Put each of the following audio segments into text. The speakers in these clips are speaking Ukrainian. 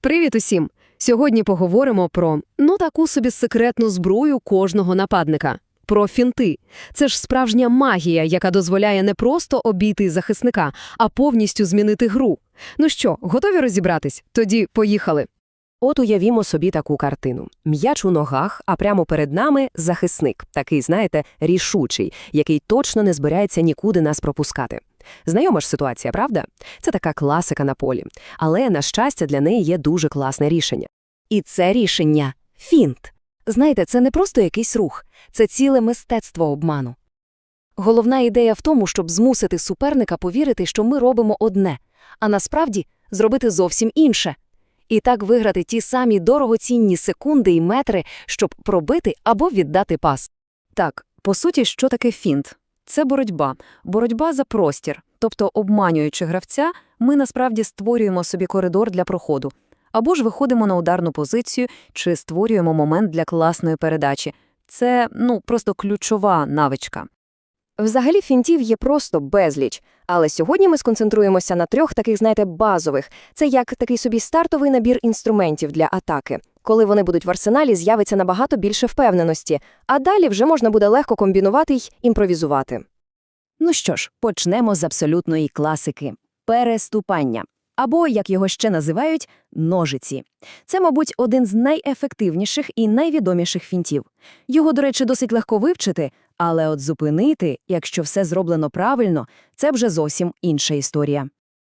Привіт усім! Сьогодні поговоримо про ну таку собі секретну зброю кожного нападника. Про фінти. Це ж справжня магія, яка дозволяє не просто обійти захисника, а повністю змінити гру. Ну що, готові розібратись? Тоді поїхали. От уявімо собі таку картину. М'яч у ногах, а прямо перед нами захисник, такий, знаєте, рішучий, який точно не збирається нікуди нас пропускати. Знайома ж ситуація, правда? Це така класика на полі. Але, на щастя, для неї є дуже класне рішення. І це рішення – фінт. Знаєте, це не просто якийсь рух, це ціле мистецтво обману. Головна ідея в тому, щоб змусити суперника повірити, що ми робимо одне, а насправді зробити зовсім інше. І так виграти ті самі дорогоцінні секунди і метри, щоб пробити або віддати пас. Так, по суті, що таке фінт? Це боротьба. Боротьба за простір. Тобто, обманюючи гравця, ми насправді створюємо собі коридор для проходу. Або ж виходимо на ударну позицію, чи створюємо момент для класної передачі. Це, ну, просто ключова навичка. Взагалі фінтів є просто безліч, але сьогодні ми сконцентруємося на трьох таких, знаєте, базових. Це як такий собі стартовий набір інструментів для атаки. Коли вони будуть в арсеналі, з'явиться набагато більше впевненості, а далі вже можна буде легко комбінувати й імпровізувати. Ну що ж, почнемо з абсолютної класики – переступання. Або, як його ще називають, ножиці. Це, мабуть, один з найефективніших і найвідоміших фінтів. Його, до речі, досить легко вивчити, але от зупинити, якщо все зроблено правильно, це вже зовсім інша історія.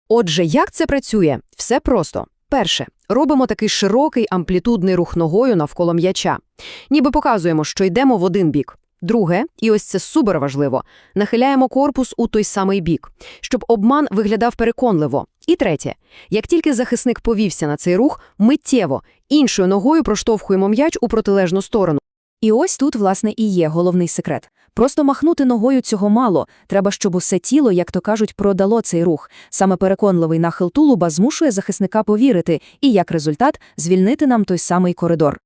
Отже, як це працює? Все просто. Перше, робимо такий широкий амплітудний рух ногою навколо м'яча. Ніби показуємо, що йдемо в один бік. Друге, і ось це супер важливо, нахиляємо корпус у той самий бік, щоб обман виглядав переконливо. І третє, як тільки захисник повівся на цей рух, миттєво іншою ногою проштовхуємо м'яч у протилежну сторону. І ось тут, власне, і є головний секрет. Просто махнути ногою цього мало. Треба, щоб усе тіло, як то кажуть, продало цей рух. Саме переконливий нахил тулуба змушує захисника повірити і, як результат, звільнити нам той самий коридор.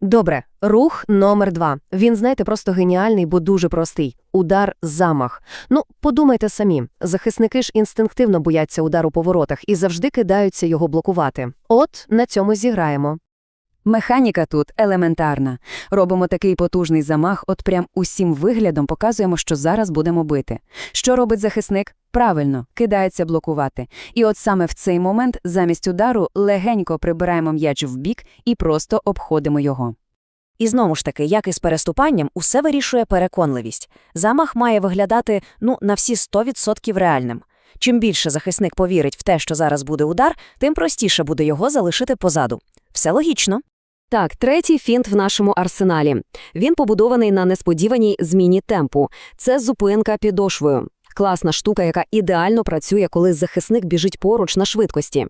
Добре, рух номер два. Він, знаєте, просто геніальний, бо дуже простий. Удар замах. Ну, подумайте самі, захисники ж інстинктивно бояться удару по воротах і завжди кидаються його блокувати. От на цьому зіграємо. Механіка тут елементарна. Робимо такий потужний замах, от прям усім виглядом показуємо, що зараз будемо бити. Що робить захисник? Правильно, кидається блокувати. І от саме в цей момент замість удару легенько прибираємо м'яч в бік і просто обходимо його. І знову ж таки, як і з переступанням, усе вирішує переконливість. Замах має виглядати ну на всі 100% реальним. Чим більше захисник повірить в те, що зараз буде удар, тим простіше буде його залишити позаду. Все логічно. Так, третій фінт в нашому арсеналі. Він побудований на несподіваній зміні темпу. Це зупинка підошвою. Класна штука, яка ідеально працює, коли захисник біжить поруч на швидкості.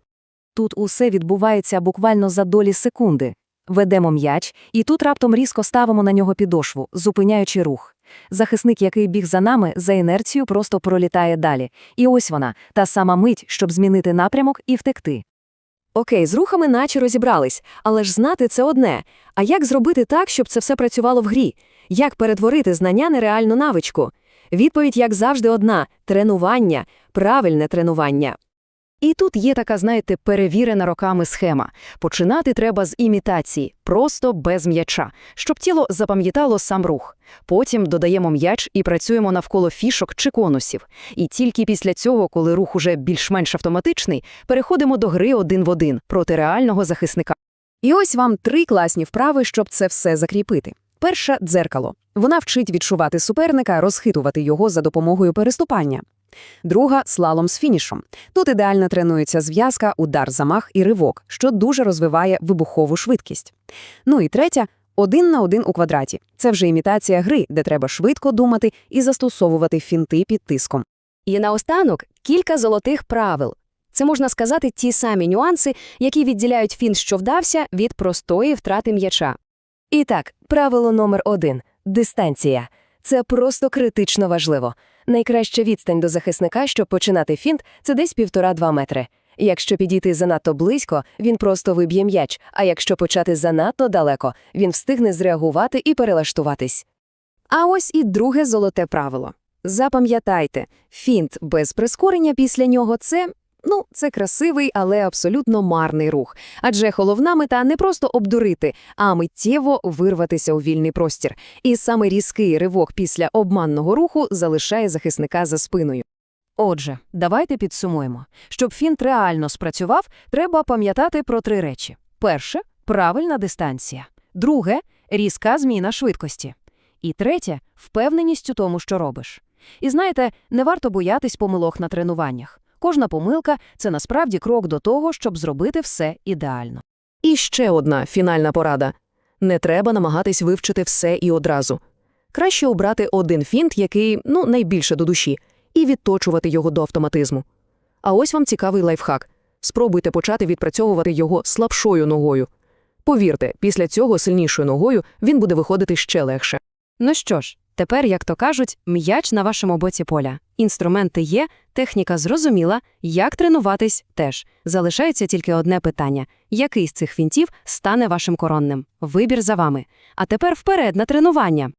Тут усе відбувається буквально за долі секунди. Ведемо м'яч, і тут раптом різко ставимо на нього підошву, зупиняючи рух. Захисник, який біг за нами, за інерцією просто пролітає далі. І ось вона, та сама мить, щоб змінити напрямок і втекти. Окей, з рухами наче розібрались, але ж знати це одне. А як зробити так, щоб це все працювало в грі? Як перетворити знання на реальну навичку? Відповідь, як завжди, одна – тренування, правильне тренування. І тут є така, знаєте, перевірена роками схема. Починати треба з імітації, просто без м'яча, щоб тіло запам'ятало сам рух. Потім додаємо м'яч і працюємо навколо фішок чи конусів. І тільки після цього, коли рух уже більш-менш автоматичний, переходимо до гри один в один проти реального захисника. І ось вам три класні вправи, щоб це все закріпити. Перша – дзеркало. Вона вчить відчувати суперника, розхитувати його за допомогою переступання. Друга – слалом з фінішом. Тут ідеально тренується зв'язка, удар, замах і ривок, що дуже розвиває вибухову швидкість. Ну і третя – один на один у квадраті. Це вже імітація гри, де треба швидко думати і застосовувати фінти під тиском. І наостанок кілька золотих правил. Це можна сказати ті самі нюанси, які відділяють фінт, що вдався, від простої втрати м'яча. І так, правило номер один – дистанція. Це просто критично важливо. Найкраща відстань до захисника, щоб починати фінт, це десь півтора-два метри. Якщо підійти занадто близько, він просто виб'є м'яч, а якщо почати занадто далеко, він встигне зреагувати і перелаштуватись. А ось і друге золоте правило. Запам'ятайте, фінт без прискорення після нього – це Ну, це красивий, але абсолютно марний рух. Адже головна мета не просто обдурити, а миттєво вирватися у вільний простір. І саме різкий ривок після обманного руху залишає захисника за спиною. Отже, давайте підсумуємо. Щоб фінт реально спрацював, треба пам'ятати про три речі. Перше – правильна дистанція. Друге – різка зміна швидкості. І третє – впевненість у тому, що робиш. І знаєте, не варто боятись помилок на тренуваннях. Кожна помилка – це насправді крок до того, щоб зробити все ідеально. І ще одна фінальна порада. Не треба намагатись вивчити все і одразу. Краще обрати один фінт, який, ну, найбільше до душі, і відточувати його до автоматизму. А ось вам цікавий лайфхак. Спробуйте почати відпрацьовувати його слабшою ногою. Повірте, після цього сильнішою ногою він буде виходити ще легше. Ну що ж, тепер, як то кажуть, м'яч на вашому боці поля. Інструменти є, техніка зрозуміла, як тренуватись теж. Залишається тільки одне питання: який з цих фінтів стане вашим коронним? Вибір за вами. А тепер вперед на тренування.